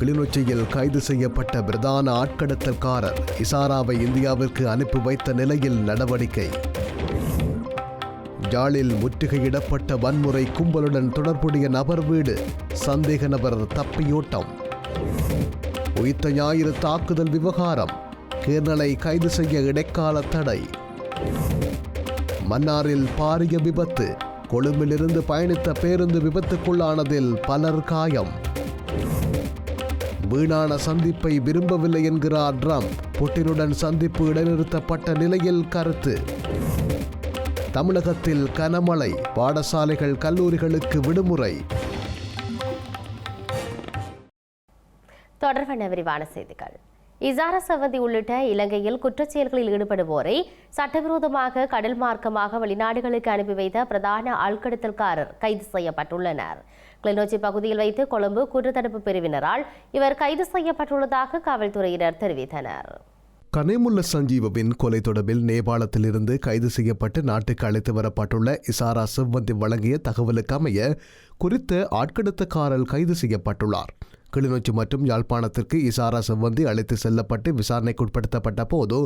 கிளிநொச்சியில் கைது செய்யப்பட்ட பிரதான ஆட்கடத்தல்காரர் இசாராவை இந்தியாவிற்கு அனுப்பி வைத்த நிலையில் நடவடிக்கை. ஜாலில் முற்றுகையிடப்பட்ட வன்முறை கும்பலுடன் தொடர்புடைய நபர் வீடு சந்தேக நபர் தப்பியோட்டம். உயிர்த்த ஞாயிறு தாக்குதல் விவகாரம் கேர்னலை கைது செய்ய இடைக்கால தடை. மன்னாரில் பாரிய விபத்து கொழும்பிலிருந்து பயணித்த பேருந்து விபத்துக்குள்ளானதில் பலர் காயம். வீணான சந்திப்பை விரும்பவில்லை என்கிறார் ட்ரம்ப். புட்டினுடன் சந்திப்பு இடைநிறுத்தப்பட்ட நிலையில் கருத்து. தமிழகத்தில் கனமழை பாடசாலைகள் கல்லூரிகளுக்கு விடுமுறை. தொடர்பான விரிவான செய்திகள். இசார சவந்தி உள்ளிட்ட இலங்கையில் குற்றச்செயல்களில் ஈடுபடுவோரை சட்டவிரோதமாக கடல் மார்க்கமாக வெளிநாடுகளுக்கு அனுப்பி வைத்த பிரதான ஆழ்கடத்தல்காரர் கைது செய்யப்பட்டுள்ளனர். கிளிநொச்சி பகுதியில் வைத்து கொழும்பு குற்றத்தடுப்பு பிரிவினரால் இவர் கைது செய்யப்பட்டுள்ளதாக காவல்துறையினர் தெரிவித்தனர். கனேமுல்ல சஞ்சீவவின் கொலை தொடர்பில் நேபாளத்திலிருந்து கைது செய்யப்பட்டு நாட்டுக்கு அழைத்து வரப்பட்டுள்ள இசாரா செவ்வந்தி வழங்கிய தகவலுக்கு அமைய குறித்த ஆட்கடத்தக்காரர் கைது செய்யப்பட்டுள்ளார். கிளிநொச்சி மற்றும் யாழ்ப்பாணத்திற்கு இசாரா செவ்வந்தி அழைத்து செல்லப்பட்டு விசாரணைக்குட்படுத்தப்பட்ட போது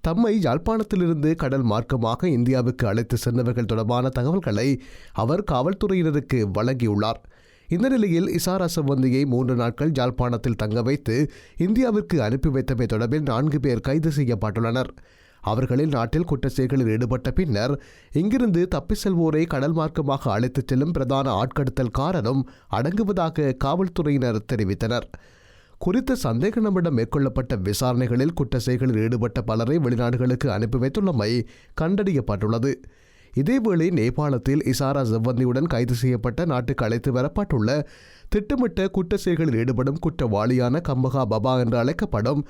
தம்மை யாழ்ப்பாணத்திலிருந்து கடல் மார்க்கமாக இந்தியாவுக்கு அழைத்து சென்றவர்கள் தொடர்பான தகவல்களை அவர் காவல்துறையினருக்கு வழங்கியுள்ளார். இந்த நிலையில் இசாரா செவ்வந்தியை மூன்று நாட்கள் யாழ்ப்பாணத்தில் தங்க வைத்து இந்தியாவிற்கு அனுப்பி வைத்தமை தொடர்பில் நான்கு பேர் கைது செய்யப்பட்டுள்ளனர். அவர்களில் நாட்டில் குற்ற செயல்களில் ஈடுபட்ட பின்னர் இங்கிருந்து தப்பி செல்வோரை கடல் மார்க்கமாக அழைத்துச் செல்லும் பிரதான ஆட்கடத்தல் காரணம் அடங்குவதாக காவல்துறையினர் தெரிவித்தனர். குறித்த சந்தேக நபரிடம் மேற்கொள்ளப்பட்ட விசாரணைகளில் குற்ற செயல்களில் ஈடுபட்ட பலரை வெளிநாடுகளுக்கு அனுப்பி வைத்துள்ளமை கண்டறியப்பட்டுள்ளது. இதேவேளை நேபாளத்தில் இசாரா ஜவ்வந்தியுடன் கைது செய்யப்பட்ட நாட்டுக்கு அழைத்து வரப்பட்டுள்ள திட்டமிட்ட குற்ற செயல்களில் ஈடுபடும் குற்றவாளியான கம்பகா பபா என்று அழைக்கப்படும்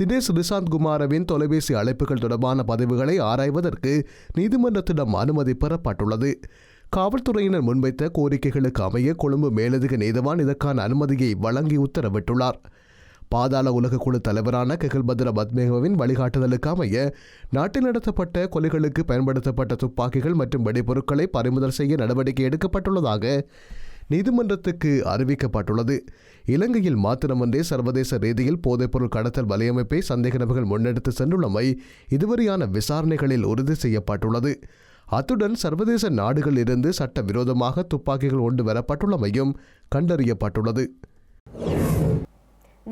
தினேஷ் ரிசாந்த் குமாரவின் தொலைபேசி அழைப்புகள் தொடர்பான பதிவுகளை ஆராய்வதற்கு நீதிமன்றத்திடம் அனுமதி பெறப்பட்டுள்ளது. காவல்துறையினர் முன்வைத்த கோரிக்கைகளுக்கு அமைய கொழும்பு மேலதிக நீதவான் இதற்கான அனுமதியை வழங்கி உத்தரவிட்டுள்ளார். பாதாள உலக குழு தலைவரான கெகல்பத்ர பத்மேகவின் வழிகாட்டுதலுக்கு அமைய நாட்டில் நடத்தப்பட்ட கொலைகளுக்கு பயன்படுத்தப்பட்ட துப்பாக்கிகள் மற்றும் வெடிபொருட்களை பறிமுதல் செய்ய நடவடிக்கை எடுக்கப்பட்டுள்ளதாக நீதிமன்றத்துக்கு அறிவிக்கப்பட்டுள்ளது. இலங்கையில் மாத்திரமன்றே சர்வதேச ரீதியில் போதைப்பொருள் கடத்தல் வலையமைப்பை சந்தேக நபர்கள் முன்னெடுத்து சென்றுள்ளமை இதுவரையான விசாரணைகளில் உறுதி செய்யப்பட்டுள்ளது. அத்துடன் சர்வதேச நாடுகளில் இருந்து சட்டவிரோதமாக துப்பாக்கிகள் கொண்டு வரப்பட்டுள்ளமையும் கண்டறியப்பட்டுள்ளது.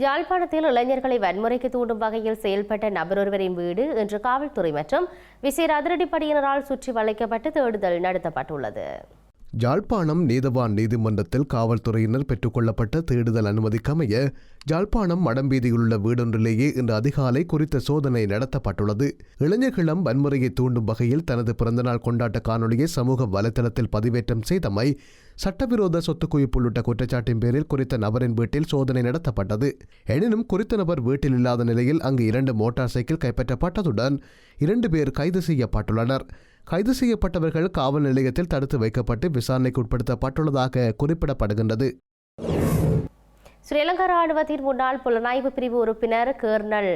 யாழ்ப்பாணத்தில் இளைஞர்களை வன்முறைக்கு தூண்டும் வகையில் செயல்பட்ட நபரொருவரின் வீடு இன்று காவல்துறை மற்றும் விசேட அதிரடிப்படையினரால் சுற்றி வளைக்கப்பட்டு தேடுதல் நடத்தப்பட்டுள்ளது. ஜாழ்ப்பாணம் நீதவான் நீதிமன்றத்தில் காவல்துறையினர் பெற்றுக்கொள்ளப்பட்ட தேடுதல் அனுமதிக்கமைய ஜாழ்ப்பாணம் மடம்பீதியிலுள்ள வீடொன்றிலேயே இன்று அதிகாலை குறித்த சோதனை நடத்தப்பட்டுள்ளது. இளைஞர்களிடம் வன்முறையை தூண்டும் வகையில் தனது பிறந்தநாள் கொண்டாட்ட காணொலியை சமூக வலைதளத்தில் பதிவேற்றம் செய்தமை சட்டவிரோத சொத்து குவிப்பு உள்ளிட்ட குற்றச்சாட்டின் பேரில் குறித்த நபரின் வீட்டில் சோதனை நடத்தப்பட்டது. எனினும் குறித்த நபர் வீட்டில் இல்லாத நிலையில் அங்கு இரண்டு மோட்டார் சைக்கிள் கைப்பற்றப்பட்டதுடன் இரண்டு பேர் கைது செய்யப்பட்டுள்ளனர். கைது செய்யப்பட்டவர்கள் காவல் நிலையத்தில் தடுத்து வைக்கப்பட்டு விசாரணைக்கு உட்படுத்தப்பட்டுள்ளதாக குறிப்பிடப்படுகின்றது. ஸ்ரீலங்கா ராணுவத்தின் முன்னாள் புலனாய்வு பிரிவு உறுப்பினர் கர்னல்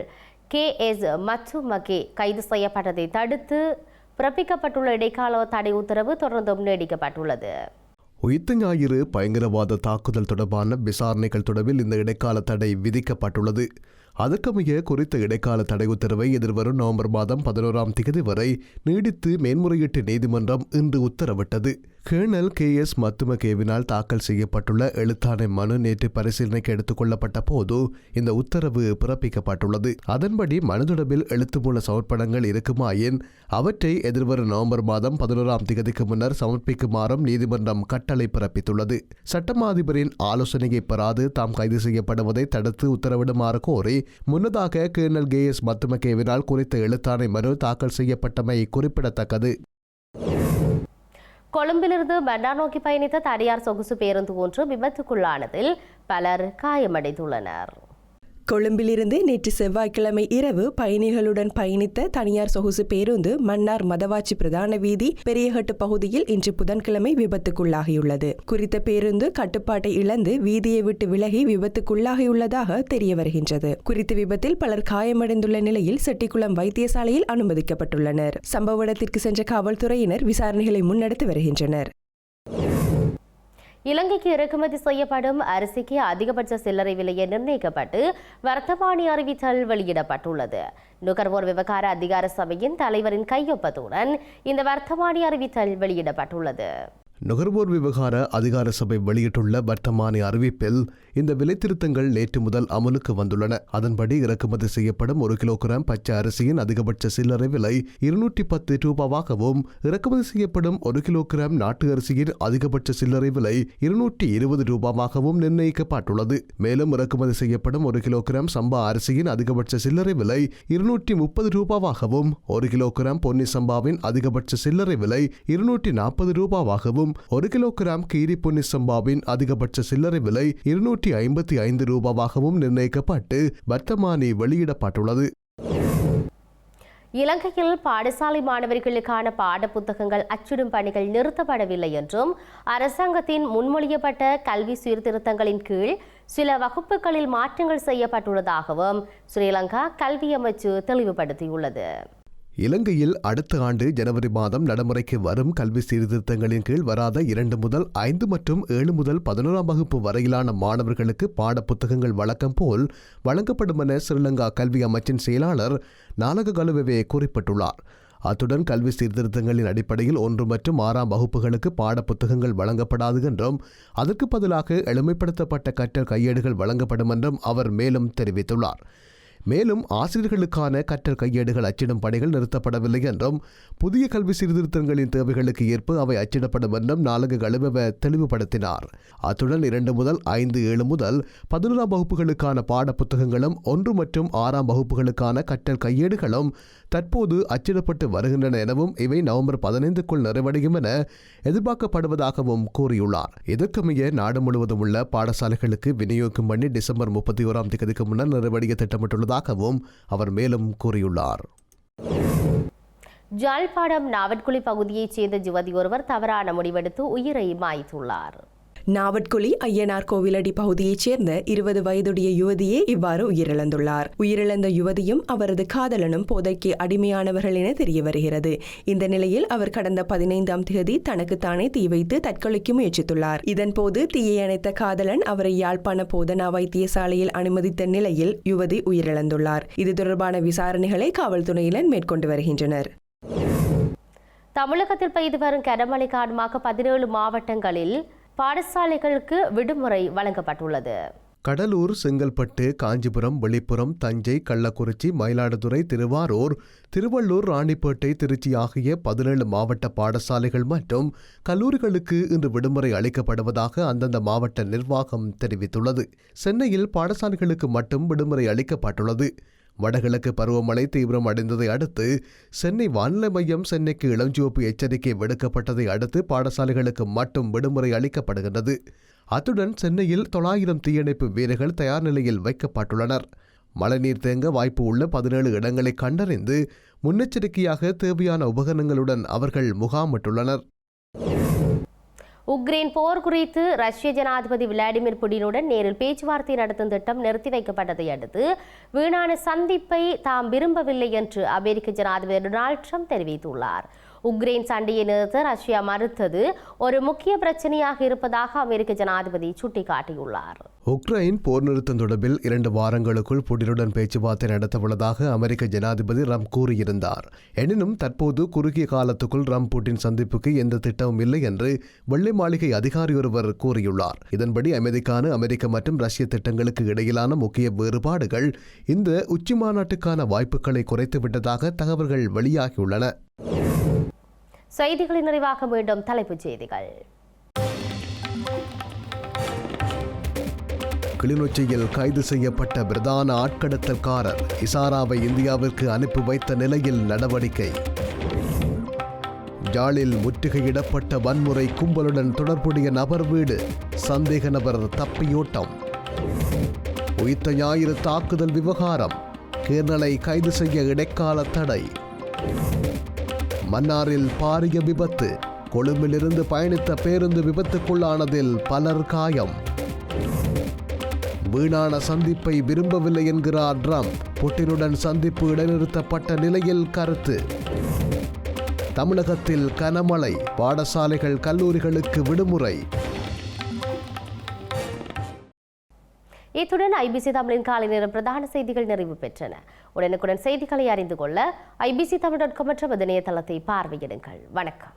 கே எஸ் மச்சுமகே கைது செய்யப்பட்டதை தடுத்து பிறப்பிக்கப்பட்டுள்ள இடைக்கால தடை உத்தரவு தொடர்ந்தும் நீடிக்கப்பட்டுள்ளது. உயிர்த்த ஞாயிறு பயங்கரவாத தாக்குதல் தொடர்பான விசாரணைகள் தொடர்பில் இந்த இடைக்கால தடை விதிக்கப்பட்டுள்ளது. அதற்கமைய குறித்த இடைக்கால தடை உத்தரவை எதிர்வரும் நவம்பர் மாதம் பதினோராம் தேதி வரை நீடித்து மேன்முறையீட்டு நீதிமன்றம் இன்று உத்தரவிட்டது. கேர்னல் கே எஸ் மத்துமகேவினால் தாக்கல் செய்யப்பட்டுள்ள எழுத்தாணை மனு நேற்று பரிசீலனைக்கு எடுத்துக் கொள்ளப்பட்ட போது இந்த உத்தரவு பிறப்பிக்கப்பட்டுள்ளது. அதன்படி மனு தொடர்பில் எழுத்து மூல சமர்ப்பணங்கள் இருக்குமாயின் அவற்றை எதிர்வரும் நவம்பர் மாதம் பதினோராம் திகதிக்கு முன்னர் சமர்ப்பிக்குமாறும் நீதிமன்றம் கட்டளை பிறப்பித்துள்ளது. சட்டமாதிபரின் ஆலோசனையை பெறாது தாம் கைது செய்யப்படுவதை தடுத்து உத்தரவிடுமாறு கோரி முன்னதாக கேர்னல் கே எஸ் மத்துமகேவினால் குறித்த எழுத்தாணை மனு தாக்கல் செய்யப்பட்டமை குறிப்பிடத்தக்கது. கொழும்பிலிருந்து பண்டா நோக்கி பயணித்த தனியார் சொகுசு பேருந்து ஒன்று விபத்துக்குள்ளானதில் பலர் காயமடைந்துள்ளனர். கொழும்பிலிருந்து நேற்று செவ்வாய்க்கிழமை இரவு பயணிகளுடன் பயணித்த தனியார் சொகுசு பேருந்து மன்னார் மதவாச்சி பிரதான வீதி பெரியகட்டு பகுதியில் இன்று புதன்கிழமை விபத்துக்குள்ளாகியுள்ளது. குறித்த பேருந்து கட்டுப்பாட்டை இழந்து வீதியை விட்டு விலகி விபத்துக்குள்ளாகியுள்ளதாக தெரிய வருகின்றது. குறித்த விபத்தில் பலர் காயமடைந்துள்ள நிலையில் செட்டிக்குளம் வைத்தியசாலையில் அனுமதிக்கப்பட்டுள்ளனர். சம்பவ இடத்திற்கு சென்ற காவல்துறையினர் விசாரணைகளை முன்னெடுத்து வருகின்றனர். இலங்கைக்கு இறக்குமதி செய்யப்படும் அரிசிக்கு அதிகபட்ச சில்லறை விலையை நிர்ணயிக்கப்பட்டு வர்த்தமானி அறிவித்தல் வெளியிடப்பட்டுள்ளது. நுகர்வோர் விவகார அதிகார சபையின் தலைவரின் கையொப்பத்துடன் இந்த வர்த்தமானி அறிவித்தல் வெளியிடப்பட்டுள்ளது. நுகர்வோர் விவகார அதிகார சபை வெளியிட்டுள்ள வர்த்தமானி அறிவிப்பில் இந்த விலை திருத்தங்கள் நேற்று முதல் அமலுக்கு வந்துள்ளன. அதன்படி இறக்குமதி செய்யப்படும் ஒரு கிலோகிராம் பச்சை அரிசியின் அதிகபட்ச சில்லறை விலை இருநூற்றி பத்து ரூபாவாகவும் இறக்குமதி செய்யப்படும் ஒரு கிலோகிராம் நாட்டு அரிசியின் அதிகபட்ச சில்லறை விலை இருநூற்றி இருபது ரூபாவாகவும் நிர்ணயிக்கப்பட்டுள்ளது. மேலும் இறக்குமதி செய்யப்படும் ஒரு கிலோகிராம் சம்பா அரிசியின் அதிகபட்ச சில்லறை விலை இருநூற்றி முப்பது ரூபாவாகவும் ஒரு கிலோகிராம் பொன்னி சம்பாவின் அதிகபட்ச சில்லறை விலை இருநூற்றி நாற்பது ரூபாவாகவும் ஒரு கிலோகிராம் கீரி பொன்னி சம்பாவின் அதிகபட்ச சில்லறை விலை இருநூற்றி ஐம்பத்தி ஐந்து ரூபாவாகவும் நிர்ணயிக்கப்பட்டு வர்த்தமானி வெளியிடப்பட்டுள்ளது. இலங்கையில் பாடசாலை மாணவர்களுக்கான பாடப்புத்தகங்கள் அச்சிடும் பணிகள் நிறுத்தப்படவில்லை என்றும் அரசாங்கத்தின் முன்மொழியப்பட்ட கல்வி சீர்திருத்தங்களின் கீழ் சில வகுப்புகளில் மாற்றங்கள் செய்யப்பட்டுள்ளதாகவும் ஸ்ரீலங்கா கல்வி அமைச்சு தெளிவுபடுத்தியுள்ளது. இலங்கையில் அடுத்த ஆண்டு ஜனவரி மாதம் நடைமுறைக்கு வரும் கல்வி சீர்திருத்தங்களின் கீழ் வராத இரண்டு முதல் ஐந்து மற்றும் ஏழு முதல் பதினோராம் வகுப்பு வரையிலான மாணவர்களுக்கு பாடப்புத்தகங்கள் வழக்கம் போல் வழங்கப்படும் என ஸ்ரீலங்கா கல்வி அமைச்சின் செயலாளர் நாலக கலுவவே குறிப்பிட்டுள்ளார். அத்துடன் கல்வி சீர்திருத்தங்களின் அடிப்படையில் ஒன்று மற்றும் ஆறாம் வகுப்புகளுக்கு பாடப்புத்தகங்கள் வழங்கப்படாது என்றும் அதற்கு பதிலாக எளிமைப்படுத்தப்பட்ட கற்றல் கையேடுகள் வழங்கப்படும் என்றும் அவர் மேலும் தெரிவித்துள்ளார். மேலும் ஆசிரியர்களுக்கான கற்றல் கையேடுகள் அச்சிடும் பணிகள் நிறுத்தப்படவில்லை என்றும் புதிய கல்வி சீர்திருத்தங்களின் தேவைகளுக்கு ஏற்ப அவை அச்சிடப்படும் என்றும் நாலகு கழுவ தெளிவுபடுத்தினார். அத்துடன் இரண்டு முதல் ஐந்து ஏழு முதல் பதினோராம் வகுப்புகளுக்கான பாடப்புத்தகங்களும் ஒன்று மற்றும் ஆறாம் வகுப்புகளுக்கான கற்றல் கையேடுகளும் தற்போது அச்சிடப்பட்டு வருகின்றன எனவும் இவை நவம்பர் பதினைந்துக்குள் நிறைவடையும் என எதிர்பார்க்கப்படுவதாகவும் கூறியுள்ளார். இதற்கமைய நாடு முழுவதும் உள்ள பாடசாலைகளுக்கு விநியோகம் பண்ணி டிசம்பர் முப்பத்தி ஓராம் தேதிக்கு முன்னர் நிறைவடைய திட்டமிட்டுள்ளதாகவும் அவர் மேலும் கூறியுள்ளார். ஜாழ்ப்பாணம் நாவட்குழி பகுதியைச் சேர்ந்த யுவதி ஒருவர் தவறான முடிவெடுத்து உயிரை மாய்த்துள்ளார். நாவட்குழி ஐயனார் கோவிலடி பகுதியைச் சேர்ந்த இருபது வயதுடைய யுவதியே இவ்வாறு உயிரிழந்துள்ளார். உயிரிழந்த யுவதியும் அவரது காதலனும் போதைக்கு அடிமையானவர்கள் என தெரிய வருகிறது. இந்த நிலையில் அவர் கடந்த பதினைந்தாம் தேதி தனக்குத்தானே தீ வைத்து தற்கொலைக்கு முயற்சித்துள்ளார். இதன்போது தீயை அணைத்த காதலன் அவரை யாழ்ப்பாண போதனா வைத்தியசாலையில் அனுமதித்த நிலையில் யுவதி உயிரிழந்துள்ளார். இது தொடர்பான விசாரணைகளை காவல்துறையினர் மேற்கொண்டு வருகின்றனர். தமிழகத்தில் பெய்து வரும் கனமழை காரணமாக பதினேழு மாவட்டங்களில் பாடசாலைகளுக்கு விடுமுறை வழங்கப்பட்டுள்ளது. கடலூர் செங்கல்பட்டு காஞ்சிபுரம் வெளிப்புறம் தஞ்சை கள்ளக்குறிச்சி மயிலாடுதுறை திருவாரூர் திருவள்ளூர் ராணிப்பேட்டை திருச்சி ஆகிய பதினேழு மாவட்ட பாடசாலைகள் மற்றும் கல்லூரிகளுக்கு இன்று விடுமுறை அளிக்கப்படுவதாக அந்தந்த மாவட்ட நிர்வாகம் தெரிவித்துள்ளது. சென்னையில் பாடசாலைகளுக்கு மட்டும் விடுமுறை அளிக்கப்பட்டுள்ளது. வடகிழக்கு பருவமழை தீவிரம் அடைந்ததை அடுத்து சென்னை வானிலை மையம் சென்னைக்கு இளஞ்சிவப்பு எச்சரிக்கை விடுக்கப்பட்டதை அடுத்து பாடசாலைகளுக்கு மட்டும் விடுமுறை அளிக்கப்படுகின்றது. அத்துடன் சென்னையில் தொள்ளாயிரம் தீயணைப்பு வீரர்கள் தயார் நிலையில் வைக்கப்பட்டுள்ளனர். மழைநீர் தேங்க வாய்ப்பு உள்ள பதினேழு இடங்களை கண்டறிந்து முன்னெச்சரிக்கையாக தேவையான உபகரணங்களுடன் அவர்கள் முகாமிட்டுள்ளனர். உக்ரைன் போர் குறித்து ரஷ்ய ஜனாதிபதி விளாடிமிர் புடினுடன் நேரில் பேச்சுவார்த்தை நடத்தும் திட்டம் நிறுத்தி வைக்கப்பட்டதை அடுத்து வீணான சந்திப்பை தாம் விரும்பவில்லை என்று அமெரிக்க ஜனாதிபதி டொனால்ட் ட்ரம்ப் தெரிவித்துள்ளார். உக்ரைன் சண்டையை நிறுத்த ரஷ்யா மறுத்தது ஒரு முக்கிய பிரச்சனையாக இருப்பதாக அமெரிக்க ஜனாதிபதி சுட்டிக்காட்டியுள்ளார். உக்ரைன் போர் நிறுத்தம் தொடர்பில் இரண்டு வாரங்களுக்குள் புடினுடன் பேச்சுவார்த்தை நடத்தவுள்ளதாக அமெரிக்க ஜனாதிபதி ரம் கூறியிருந்தார். எனினும் தற்போது குறுகிய காலத்துக்குள் ரம் புட்டின் சந்திப்புக்கு எந்த திட்டமும் இல்லை என்று வெள்ளை மாளிகை அதிகாரி ஒருவர் கூறியுள்ளார். இதன்படி அமைதிக்கான அமெரிக்க மற்றும் ரஷ்ய திட்டங்களுக்கு இடையிலான முக்கிய வேறுபாடுகள் இந்த உச்சி மாநாட்டுக்கான வாய்ப்புகளை குறைத்துவிட்டதாக தகவல்கள் வெளியாகியுள்ளன. செய்திகளின் நிறைவாக மீண்டும் தலைப்புச் செய்திகள். கிளிநொச்சியில் கைது செய்யப்பட்ட பிரதான ஆட்கடத்தல்காரர் இசாராவை இந்தியாவிற்கு அனுப்பி வைத்த நிலையில் நடவடிக்கை. ஜாலில் முற்றுகையிடப்பட்ட வன்முறை கும்பலுடன் தொடர்புடைய நபர் வீடு சந்தேக நபர் தப்பியோட்டம். உயிர்த்த ஞாயிறு தாக்குதல் விவகாரம் கேர்னலை கைது செய்ய இடைக்கால தடை. மன்னாரில் பாரிய விபத்து கொழும்பிலிருந்து பயணித்த பேருந்து விபத்துக்குள்ளானதில் பலர் காயம். வீணான சந்திப்பை விரும்பவில்லை என்கிறார் ட்ரம்ப். புட்டினுடன் சந்திப்பு இடைநிறுத்தப்பட்ட நிலையில் கருத்து. தமிழகத்தில் கனமழை பாடசாலைகள் கல்லூரிகளுக்கு விடுமுறை. இத்துடன் ஐபிசி தமிழின் காலை நேரம் பிரதான செய்திகள் நிறைவு பெற்றன. உடனுக்குடன் செய்திகளை அறிந்து கொள்ள ஐபிசி தமிழ் டாட் காம் என்ற இணையதளத்தை பார்வையிடுங்கள். வணக்கம்.